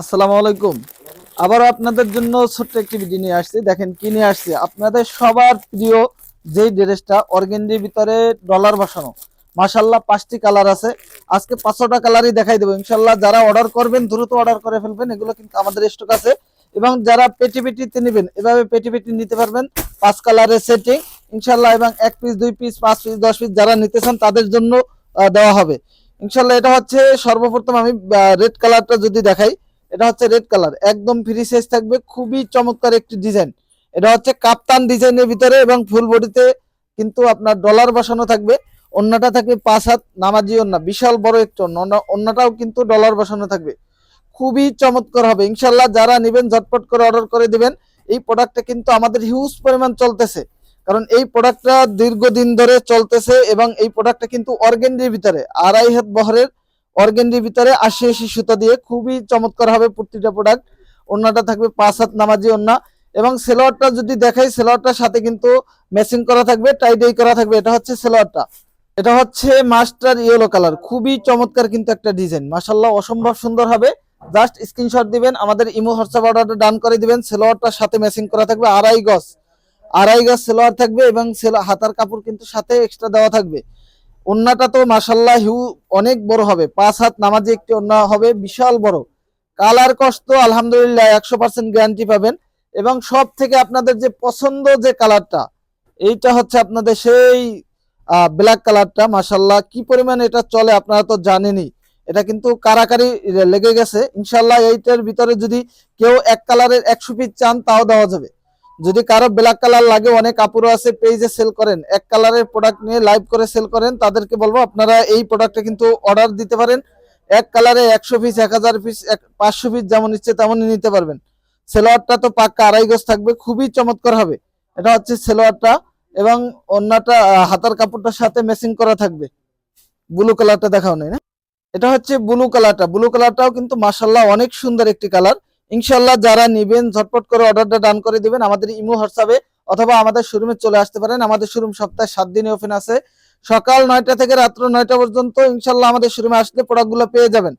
আসসালামু আলাইকুম। আবারও আপনাদের জন্য ছোট্ট একটি ভিডিও নিয়ে আসছি। দেখেন কি নিয়ে আসছি? আপনাদের সবার প্রিয় যেই ড্রেসটা, অর্গেন্ডির ভিতরে ডলার বসানো। মাসাল্লাহ পাঁচটি কালার আছে। আজকে পাঁচশোটা কালারই দেখাই দেবো। ইনশাল্লাহ যারা অর্ডার করবেন, দ্রুত অর্ডার করে ফেলবেন। এগুলো কিন্তু আমাদের স্টক আছে। এবং যারা পেটি পেটিতে নেবেন, এভাবে পেটি পেটি নিতে পারবেন। পাঁচ কালারের সেটিং ইনশাল্লাহ এবং এক পিস দুই পিস পাঁচ পিস দশ পিস যারা নিতে চান, তাদের জন্য দেওয়া হবে। ইনশাল্লাহ এটা হচ্ছে সর্বপ্রথম আমি রেড কালারটা যদি দেখাই এটা হচ্ছে রেড কালার একদম ফ্রি সাইজ থাকবে, খুবই চমৎকার একটি ডিজাইন এটা হচ্ছে কাপ্তান ডিজাইনের ভিতরে এবং ফুল বডিতে কিন্তু আপনার ডলার বসানো থাকবে। অন্যটা থাকবে পাঁচ হাত নামাজি অন্য, বিশাল বড় একটি অন্য অন্যটাও কিন্তু ডলার বসানো থাকবে। খুবই চমৎকার হবে ইনশাল্লাহ যারা নেবেন ঝটপট করে অর্ডার করে দিবেন। এই প্রোডাক্টটা কিন্তু আমাদের হিউজ পরিমাণ চলতেছে। কারণ এই প্রোডাক্টটা দীর্ঘদিন ধরে চলতেছে এবং এই প্রোডাক্টটা কিন্তু অর্গেন্ডির ভিতরে, আড়াই হাত বহরের অর্গেন্ডির ভিতরে আশি আশি সুতা দিয়ে খুবই চমৎকার হবে প্রতিটা প্রোডাক্ট ওন্নাটা থাকবে পাঁচ হাত নামাজি ওন্না এবং সেলোয়ারটা যদি দেখাই, সেলোয়ারটার সাথে কিন্তু ম্যাচিং করা থাকবে টাইডাই করা থাকবে। এটা হচ্ছে সেলোয়ারটা। এটা হচ্ছে মাস্টার ইয়েলো কালার। খুবই চমৎকার কিন্তু একটা ডিজাইন মাসাল্লাহ অসম্ভব সুন্দর হবে। জাস্ট স্ক্রিনশট দিবেন, আমাদের ইমো হোয়াটসঅ্যাপ অর্ডারটা ডান করে দিবেন। সেলোয়ারটার সাথে ম্যাচিং করা থাকবে আড়াই গজ। আড়াই গজ সেলোয়ার থাকবে এবং হাতার কাপড় কিন্তু সাথে এক্সট্রা দেওয়া থাকবে। ওন্নাটা তো মাসাল্লাহ হিউ অনেক বড় হবে। পাঁচ হাত নামাজি একটি ওন্না হবে, বিশাল বড়। কালার কষ্ট আলহামদুলিল্লাহ একশো পার্সেন্ট গ্যারান্টি পাবেন। এবং সব থেকে আপনাদের যে পছন্দ যে কালারটা, এইটা হচ্ছে আপনাদের সেই ব্ল্যাক কালারটা। মাসাল্লাহ কি পরিমাণ এটা চলে আপনারা তো জানেনই। এটা কিন্তু কারাকারি লেগে গেছে। ইনশাল্লাহ এইটার ভিতরে যদি কেউ এক কালারের একশো পিস চান, তাও দেওয়া যাবে। যদি কারও ব্ল্যাক কালার লাগে, অনেক আপুরো আছে পেজে সেল করেন। এক কালারের প্রোডাক্ট নিয়ে লাইভ করে সেল করেন, তাদেরকে বলব আপনারা এই প্রোডাক্টটা কিন্তু অর্ডার দিতে পারেন। এক কালারে একশো পিস এক হাজার পিস পাঁচশো পিস যেমন ইচ্ছে তেমনই নিতে পারবেন। সেলোয়ারটা তো পাক্কা আড়াই গজ থাকবে, খুবই চমৎকার হবে। এটা হচ্ছে সেলোয়ারটা এবং অন্যটা হাতার কাপড়টার সাথে ম্যাচিং করা থাকবে। ব্লু কালারটা দেখাও নাই না? এটা হচ্ছে ব্লু কালারটা ব্লু কালারটাও কিন্তু মাসাল্লাহ অনেক সুন্দর একটি কালার ইনশাল্লাহ যারা নিবেন, ঝটপট করে অর্ডারটা ডান করে দিবেন। আমাদের ইমো হোয়াটসঅ্যাপে অথবা আমাদের শোরুমে চলে আসতে পারেন। আমাদের শোরুম সপ্তাহে সাত দিনে ওপেন আছে। সকাল নয়টা থেকে রাত্র নয়টা পর্যন্ত ইনশাল্লাহ আমাদের শোরুমে আসলে প্রোডাক্টগুলো পেয়ে যাবেন।